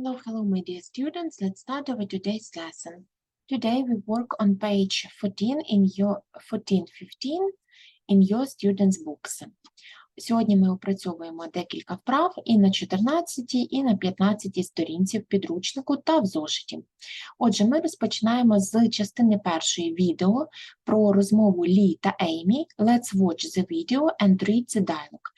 Hello, hello, my dear students. Let's start over today's lesson. Today we work on page 14 in your 14, 15 in your students' books. Сьогодні ми опрацьовуємо декілька вправ і на 14, і на 15 сторінці в підручнику та в зошиті. Отже, ми розпочинаємо з частини першої відео про розмову Лі та Еймі. Let's watch the video and read the dialogue.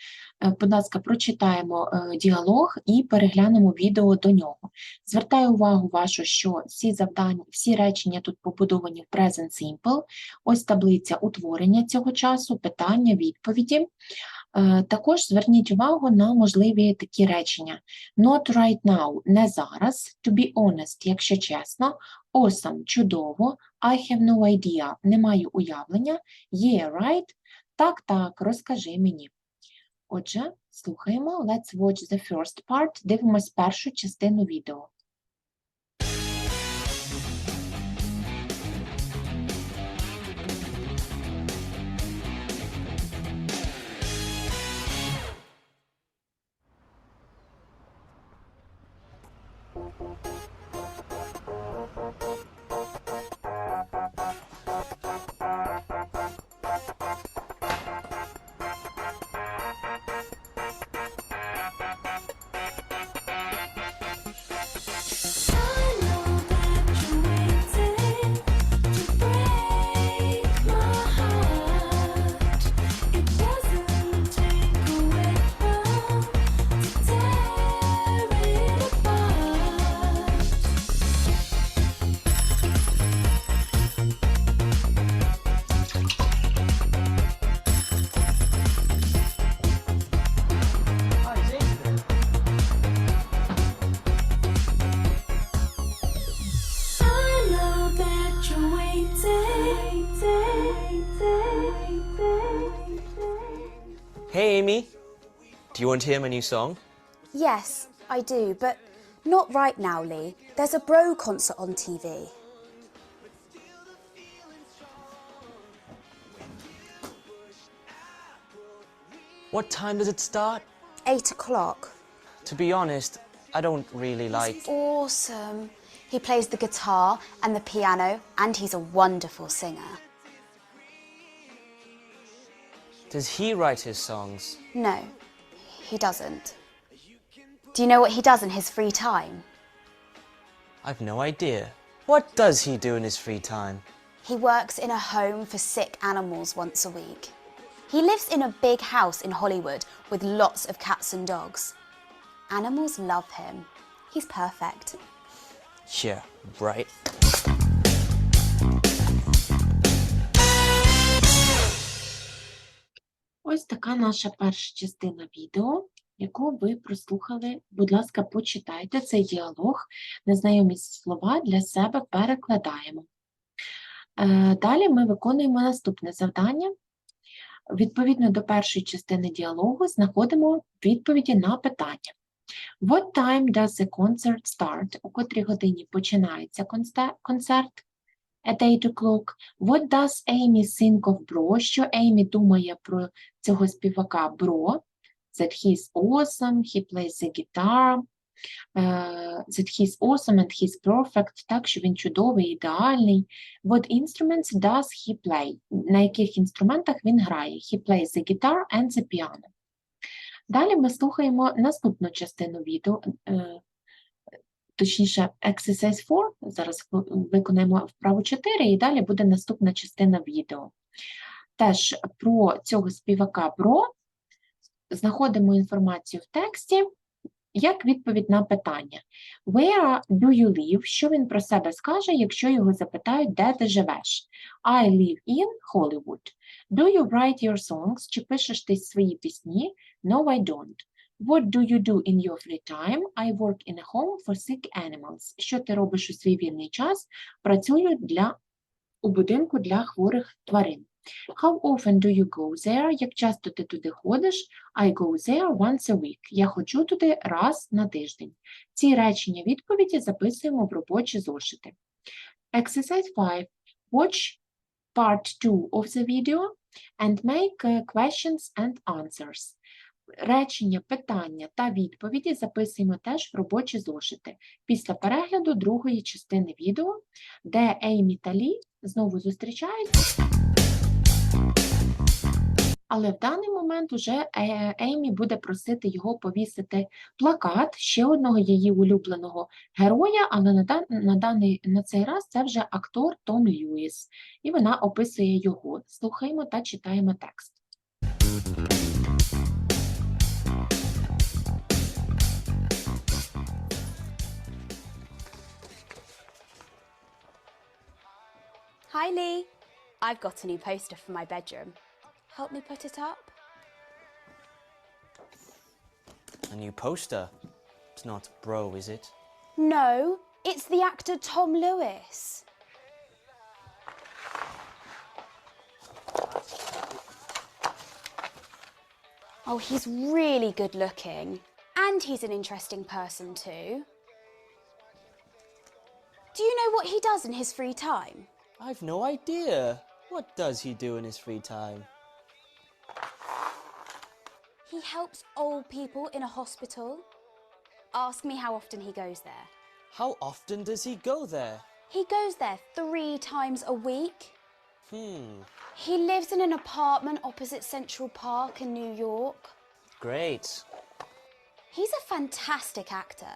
Е, Будь ласка, прочитаємо е, діалог і переглянемо відео до нього. Звертаю увагу вашу, що всі завдання, всі речення тут побудовані в Present Simple. Ось таблиця утворення цього часу, питання, відповіді. Е, Також зверніть увагу на можливі такі речення. Not right now – не зараз. To be honest – якщо чесно. Awesome – чудово. I have no idea – не маю уявлення. Yeah, right – так, так, розкажи мені. Отже, слухаємо. Let's watch the first part. Дивимось першу частину відео. Hey Amy, do you want to hear my new song? Yes, I do, but not right now, Lee. There's a bro concert on TV. What time does it start? Eight o'clock. To be honest, I don't really like. Awesome. He plays the guitar and the piano, and he's a wonderful singer. Does he write his songs? No, he doesn't. Do you know what he does in his free time? I've no idea. What does he do in his free time? He works in a home for sick animals once a week. He lives in a big house in Hollywood with lots of cats and dogs. Animals love him. He's perfect. Yeah, right. Ось така наша перша частина відео, яку ви прослухали. Будь ласка, почитайте цей діалог. Незнайомі слова для себе перекладаємо. Е, Далі ми виконуємо наступне завдання. Відповідно до першої частини діалогу знаходимо відповіді на питання. What time does the concert start? У котрій годині починається концерт? At 8 o'clock. What does Amy think of Bro? Що Еймі думає про цього співака Бро? That he's awesome, he plays the guitar, е, that he's awesome and he's perfect, так, що він чудовий, ідеальний. What instruments does he play? На яких інструментах він грає? He plays the guitar and the piano. Далі ми слухаємо наступну частину відео, е, точніше, exercise 4, зараз виконаємо вправу 4, і далі буде наступна частина відео. Теж про цього співака Бро знаходимо інформацію в тексті, як відповідь на питання. Where do you live? Що він про себе скаже, якщо його запитають, де ти живеш? I live in Hollywood. Do you write your songs? Чи пишеш ти свої пісні? No, I don't. What do you do in your free time? I work in a home for sick animals. Що ти робиш у свій вільний час? Працюю для, у будинку для хворих тварин. How often do you go there? Як часто ти туди ходиш? I go there once a week. Я ходжу туди раз на тиждень. Ці речення відповіді записуємо в робочі зошити. Exercise 5. Watch part 2 of the video and make uh, questions and answers. Речення, питання та відповіді записуємо теж в робочі зошити після перегляду другої частини відео, де Еймі та Лі знову зустрічаються. Але в даний момент уже Еймі буде просити його повісити плакат ще одного її улюбленого героя, але на, дан- на, даний, на цей раз це вже актор Том Льюіс, і вона описує його. Слухаємо та читаємо текст. Hi, Lee. I've got a new poster for my bedroom. Help me put it up? A new poster. It's not bro, is it? No, it's the actor Tom Lewis. Oh, he's really good looking. And he's an interesting person too. Do you know what he does in his free time? I've no idea. What does he do in his free time? He helps old people in a hospital. Ask me how often he goes there. How often does he go there? He goes there three times a week. Hmm, He lives in an apartment opposite Central Park in New York. great. He's a fantastic actor.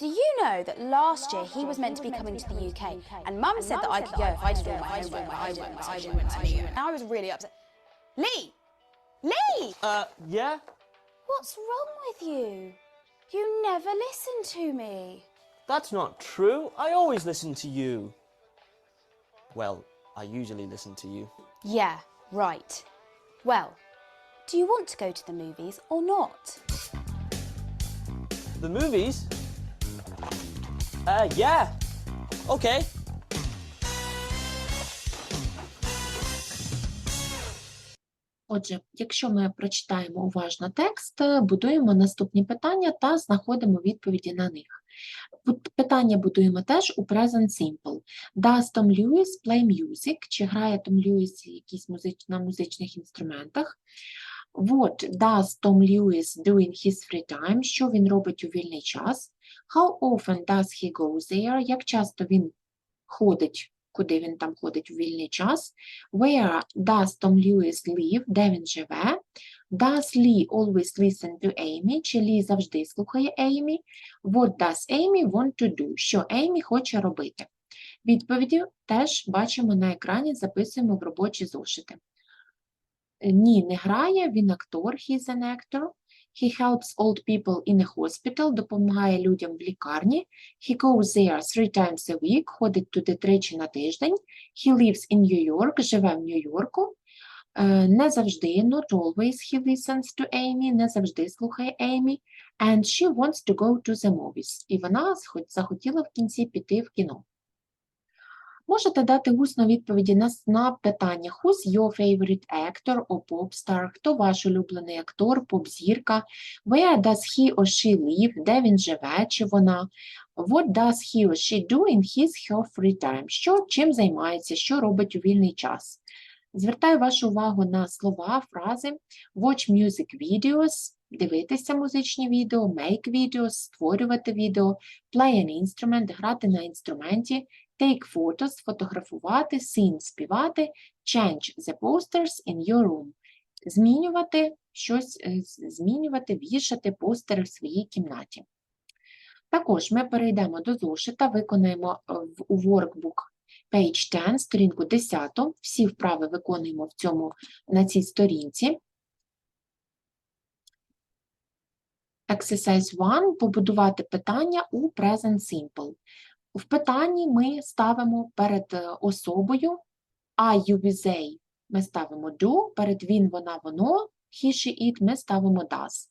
Do you know that last year he was meant to be coming to the UK, and Mum said that I could go if I did all my homework, but I didn't, I didn't want to. And I was really upset. Lee! Lee! Uh, yeah? What's wrong with you? You never listen to me. That's not true. I always listen to you. Well, I usually listen to you. Yeah, right. Well, do you want to go to the movies or not? The movies? Uh, yeah. Okay. Отже, якщо ми прочитаємо уважно текст, е, будуємо наступні питання та знаходимо відповіді на них. Питання будуємо теж у Present Simple. Does Tom Lewis play music? Чи грає Том Льюіс якісь музич... на музичних інструментах? What does Tom Lewis do in his free time? Що він робить у вільний час? How often does he go there? Як часто він ходить, куди він там ходить у вільний час? Where does Tom Lewis live? Де він живе? Does Lee always listen to Amy? Чи Лі завжди слухає Amy? What does Amy want to do? Що Amy хоче робити? Відповіді теж бачимо на екрані, записуємо в робочі зошити. Ні, не грає, він актор, he's an actor. He helps old people in a hospital, допомагає людям в лікарні. He goes there three times a week, ходить туди тричі на тиждень. He lives in New York, живе в Нью-Йорку. Е, Не завжди, not always he listens to Amy, не завжди слухає Amy. And she wants to go to the movies. І вона захотіла в кінці піти в кіно. Можете дати усно відповіді на, на питання Who's your favorite actor or pop star? Хто ваш улюблений актор, поп-зірка? Where does he or she live? Де він живе чи вона? What does he or she do in his her free time? Що, чим займається, що робить у вільний час? Звертаю вашу увагу на слова, фрази watch music videos, дивитися музичні відео, make videos, створювати відео, play an instrument, грати на інструменті, take photos, фотографувати, sing, співати, change the posters in your room, змінювати щось, е, змінювати, вішати постери в своїй кімнаті. Також ми перейдемо до зошита, виконаємо е, у workbook page 10, сторінку 10. Всі вправи виконуємо в цьому, на цій сторінці. Exercise 1. Побудувати питання у Present Simple. В питанні ми ставимо перед е, особою I, you, we, they. Ми ставимо do, перед він, вона, воно, he, she, it ми ставимо does.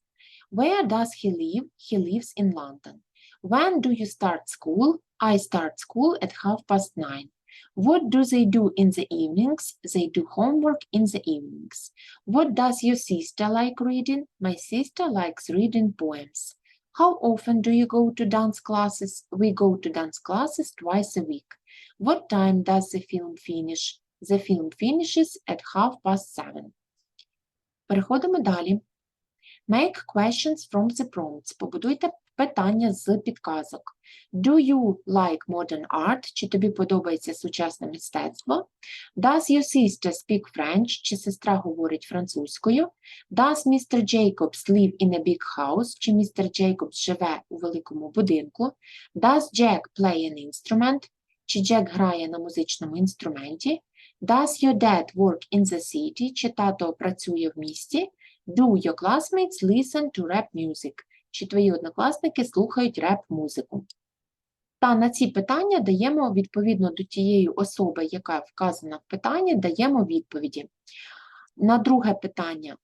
Where does he live? He lives in London. When do you start school? I start school at half past nine. What do they do in the evenings? They do homework in the evenings. What does your sister like reading? My sister likes reading poems. How often do you go to dance classes? We go to dance classes twice a week. What time does the film finish? The film finishes at half past seven. Переходимо далі. Make questions from the prompts. Побудуйте питання з підказок. Do you like modern art? Чи тобі подобається сучасне мистецтво? Does your sister speak French? Чи сестра говорить французькою? Does Mr. Jacobs live in a big house? Чи містер Jacobs живе у великому будинку? Does Jack play an instrument? Чи Джек грає на музичному інструменті? Does your dad work in the city? Чи тато працює в місті? Do your classmates listen to rap music? Чи твої однокласники слухають реп-музику? Та на ці питання даємо відповідно до тієї особи, яка вказана в питанні, даємо відповіді. На друге питання,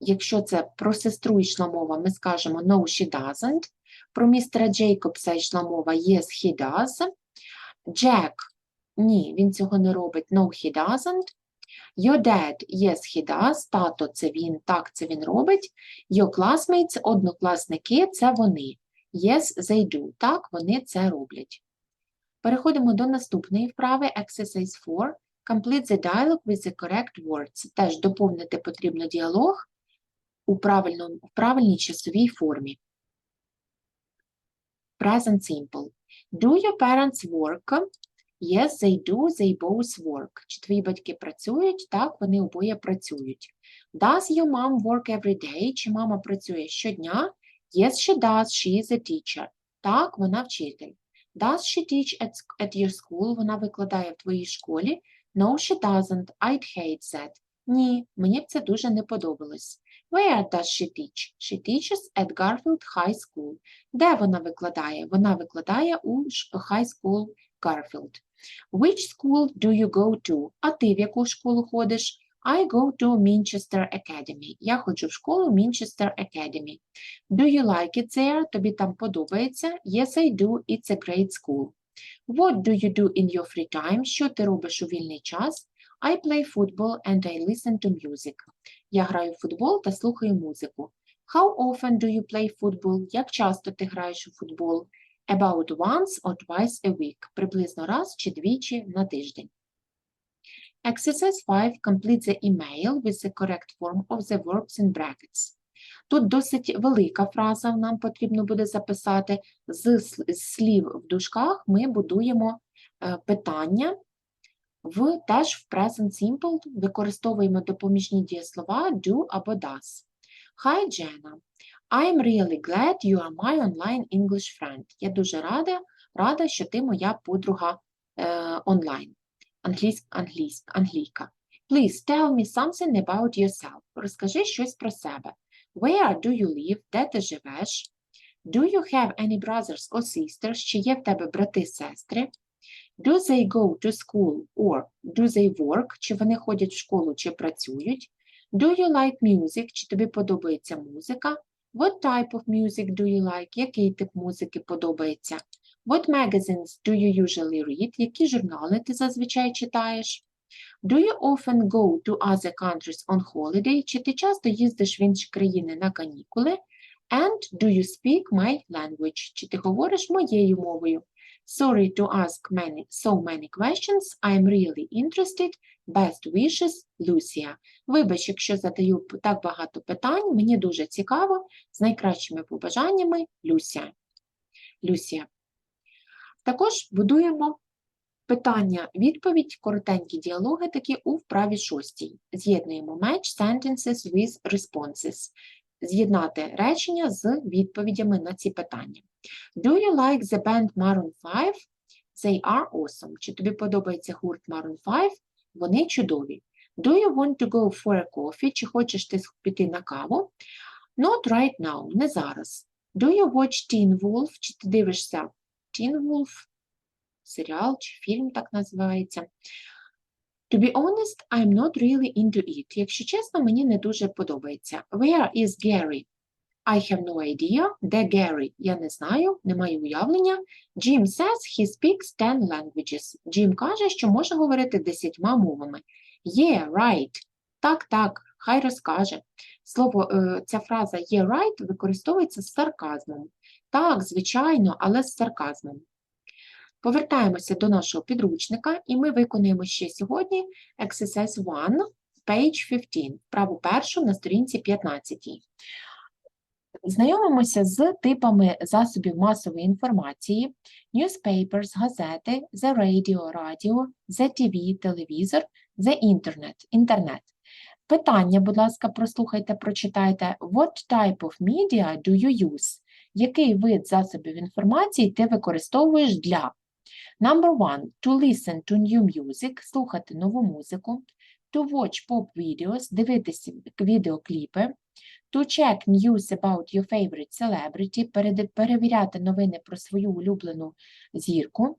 якщо це про сестру йшла мова, ми скажемо no, she doesn't. Про містера Джейкобса йшла мова yes, he does. Jack – ні, він цього не робить, no, he doesn't. Your dad – yes, he does. Тато – це він, так, це він робить. Your classmates – однокласники – це вони. Yes, they do. Так, вони це роблять. Переходимо до наступної вправи. Exercise 4. Complete the dialogue with the correct words. Теж доповнити потрібно діалог у, правильному, в правильній часовій формі. Present simple. Do your parents work? Yes, they do. They both work. Чи твої батьки працюють? Так, вони обоє працюють. Does your mom work every day? Чи мама працює щодня? Yes, she does. She is a teacher. Так, вона вчитель. Does she teach at, at your school? Вона викладає в твоїй школі? No, she doesn't. I'd hate that. Ні, мені б це дуже не подобалось. Where does she teach? She teaches at Garfield High School. Де вона викладає? Вона викладає у High School Garfield. Which school do you go to? А ти в яку школу ходиш? I go to Manchester Academy. Я ходжу в школу Manchester Academy. Do you like it there? Тобі там подобається? Yes, I do. It's a great school. What do you do in your free time? Що ти робиш у вільний час? I play football and I listen to music. Я граю в футбол та слухаю музику. How often do you play football? Як часто ти граєш у футбол? About once or twice a week. Приблизно раз чи двічі на тиждень. Exercise 5. Complete the email with the correct form of the verbs in brackets. Тут досить велика фраза, нам потрібно буде записати. З слів в дужках ми будуємо е, питання. В, теж в present simple використовуємо допоміжні дієслова do або does. Hi, Jenna. I'm really glad you are my online English friend. Я дуже рада, рада, що ти моя подруга е, онлайн. Англійсь, англійсь, англійка. Please tell me something about yourself. Розкажи щось про себе. Where do you live? Де ти живеш? Do you have any brothers or sisters? Чи є в тебе брати, сестри? Do they go to school or do they work? Чи вони ходять в школу, чи працюють? Do you like music? Чи тобі подобається музика? What type of music do you like? Який тип музики подобається? What magazines do you usually read? Які журнали ти зазвичай читаєш? Do you often go to other countries on holiday? Чи ти часто їздиш в інші країни на канікули? And do you speak my language? Чи ти говориш моєю мовою? Sorry to ask many, so many questions. I'm really interested. Best wishes, Lucia. Вибач, якщо задаю так багато питань, мені дуже цікаво. З найкращими побажаннями, Люся. Люсія. Також будуємо питання, відповідь, коротенькі діалоги такі у вправі шостій. З'єднуємо match sentences with responses. З'єднати речення з відповідями на ці питання. Do you like the band Maroon 5? They are awesome. Чи тобі подобається гурт Maroon 5? Вони чудові. Do you want to go for a coffee? Чи хочеш ти піти на каву? Not right now, не зараз. Do you watch Teen Wolf? Чи ти дивишся Teen Wolf? Серіал чи фільм так називається. To be honest, I'm not really into it. Якщо чесно, мені не дуже подобається. Where is Gary? I have no idea. Де Gary? Я не знаю, не маю уявлення. Jim says he speaks 10 languages. Джим каже, що може говорити 10 мовами. Yeah, right. Так, так, хай розкаже. Слово, е, ця фраза yeah, right використовується з сарказмом. Так, звичайно, але з сарказмом. Повертаємося до нашого підручника, і ми виконуємо ще сьогодні exercise 1, page 15, вправу першу на сторінці 15. Знайомимося з типами засобів масової інформації: newspapers, газети, the radio, радіо, the TV, телевізор, the internet, інтернет. Питання, будь ласка, прослухайте, прочитайте. What type of media do you use? Який вид засобів інформації ти використовуєш для? Number one. To listen to new music, слухати нову музику. To watch pop videos, дивитися відеокліпи. To check news about your favorite celebrity, перевіряти новини про свою улюблену зірку,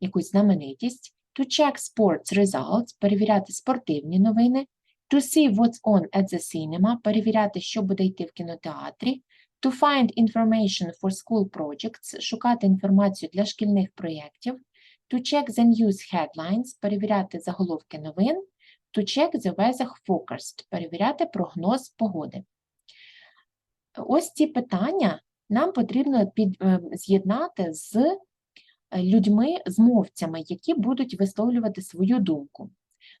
якусь знаменитість. To check sports results, перевіряти спортивні новини. To see what's on at the cinema, перевіряти, що буде йти в кінотеатрі. To find information for school projects, шукати інформацію для шкільних проєктів. To check the news headlines, перевіряти заголовки новин. To check the weather forecast, перевіряти прогноз погоди. Ось ці питання нам потрібно під, е, з'єднати з е, людьми, з мовцями, які будуть висловлювати свою думку.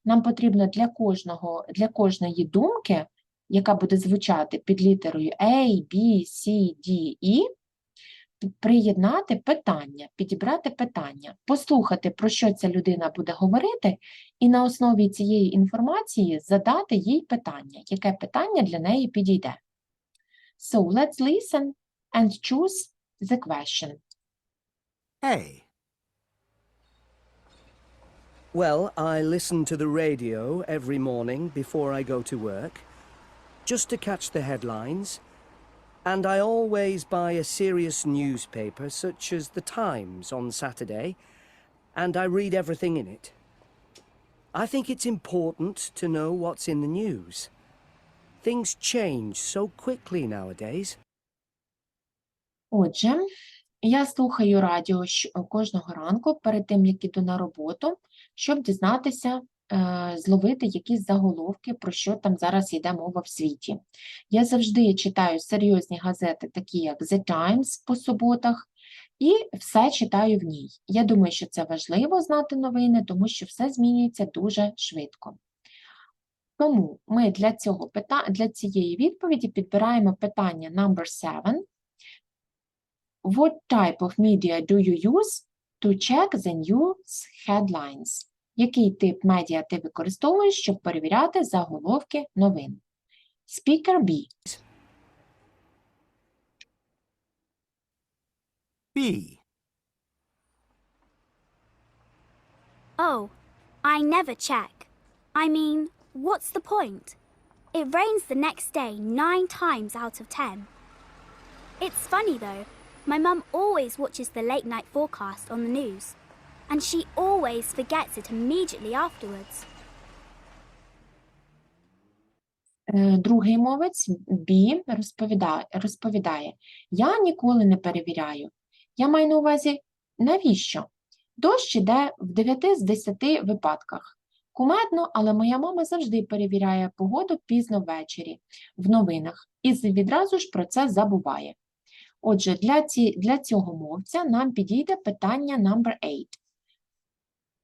Нам потрібно для кожного, для кожної думки, яка буде звучати під літерою A, B, C, D, E, приєднати питання, підібрати питання, послухати, про що ця людина буде говорити, і на основі цієї інформації задати їй питання, яке питання для неї підійде. So let's listen and choose the question. A. Well, I listen to the radio every morning before I go to work, just to catch the headlines, and I always buy a serious newspaper such as The Times on Saturday, and I read everything in it. I think it's important to know what's in the news. Things change so quickly nowadays. Отже, я слухаю радіо кожного ранку перед тим, як іду на роботу, щоб дізнатися, е, зловити якісь заголовки, про що там зараз йде мова в світі. Я завжди читаю серйозні газети, такі як The Times по суботах, і все читаю в ній. Я думаю, що це важливо знати новини, тому що все змінюється дуже швидко. Тому ми для, цього для цієї відповіді підбираємо питання number 7. What type of media do you use to check the news headlines? Який тип медіа ти використовуєш, щоб перевіряти заголовки новин? Speaker B. B. Oh, I never check. I mean, what's the point? It rains the next day nine times out of ten. It's funny though, my mum always watches the late night forecast on the news, and she always forgets it immediately afterwards. Е, Другий мовець B розповідає, розповідає, я ніколи не перевіряю. Я маю на увазі, навіщо? Дощ іде в 9 з 10 випадках. Кумедно, але моя мама завжди перевіряє погоду пізно ввечері в новинах і відразу ж про це забуває. Отже, для, ці, для цього мовця нам підійде питання number 8.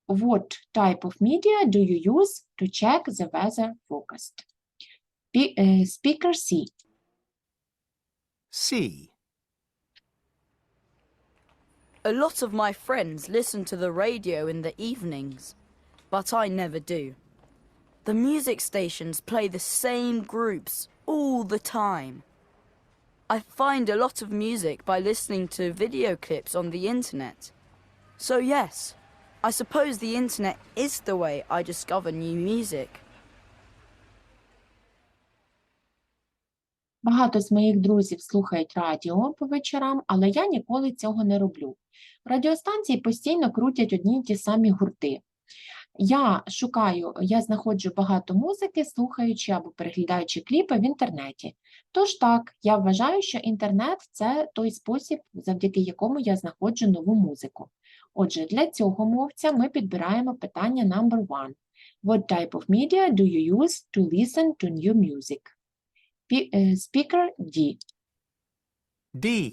What type of media do you use to check the weather forecast? Пі- е, Speaker C. C. A lot of my friends listen to the radio in the evenings, but I never do. The music stations play the same groups all the time. I find a lot of music by listening to video clips on the internet. So, yes, I suppose the internet is the way I discover new music. Багато з моїх друзів слухають радіо по вечорам, але я ніколи цього не роблю. Радіостанції постійно крутять одні й ті самі гурти. Я шукаю, я знаходжу багато музики, слухаючи або переглядаючи кліпи в інтернеті. Тож так, я вважаю, що інтернет це той спосіб, завдяки якому я знаходжу нову музику. Отже, для цього мовця ми підбираємо питання number one. What type of media do you use to listen to new music? Е, Speaker D. D.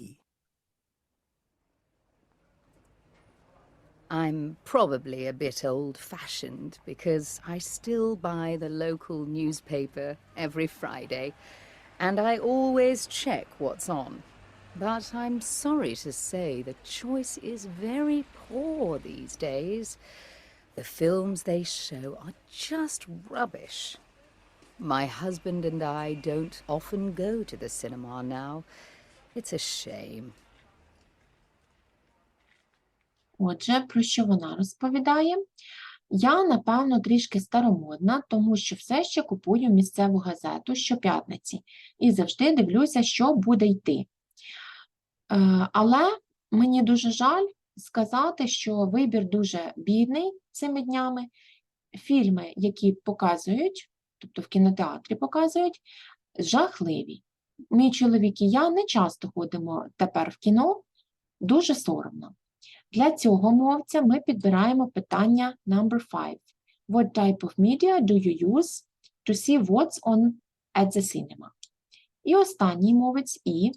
I'm probably a bit old fashioned because I still buy the local newspaper every Friday. and I always check what's on. But I'm sorry to say the choice is very poor these days. The films they show are just rubbish. My husband and I don't often go to the cinema now. It's a shame. Отже, про що вона розповідає? Я, напевно, трішки старомодна, тому що все ще купую місцеву газету щоп'ятниці і завжди дивлюся, що буде йти. Е, Але мені дуже жаль сказати, що вибір дуже бідний цими днями. Фільми, які показують, тобто в кінотеатрі показують, жахливі. Мій чоловік і я не часто ходимо тепер в кіно, дуже соромно. Для цього мовця ми підбираємо питання number 5. What type of media do you use to see what's on at the cinema? І останній мовець і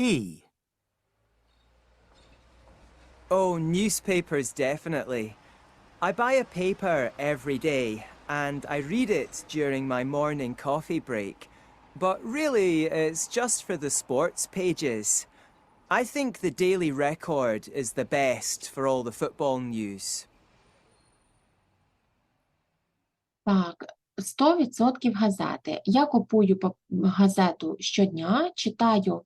E. Oh, newspapers, definitely. I buy a paper every day and I read it during my morning coffee break. But really, it's just for the sports pages. I think the Daily Record is the best for all the football news. Так, 100% газети. Я купую газету щодня, читаю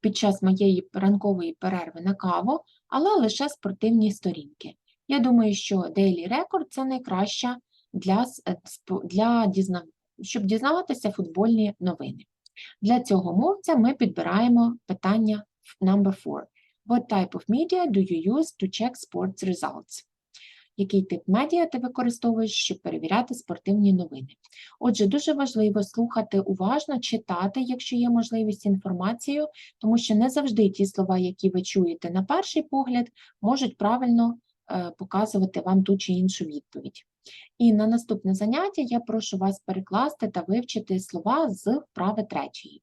під час моєї ранкової перерви на каву, але лише спортивні сторінки. Я думаю, що Daily Record – це найкраща для, е, для дізна... щоб дізнаватися футбольні новини. Для цього мовця ми підбираємо питання number 4. What type of media do you use to check sports results? який тип медіа ти використовуєш, щоб перевіряти спортивні новини. Отже, дуже важливо слухати уважно, читати, якщо є можливість інформацію, тому що не завжди ті слова, які ви чуєте на перший погляд, можуть правильно е, показувати вам ту чи іншу відповідь. І на наступне заняття я прошу вас перекласти та вивчити слова з вправи третьої.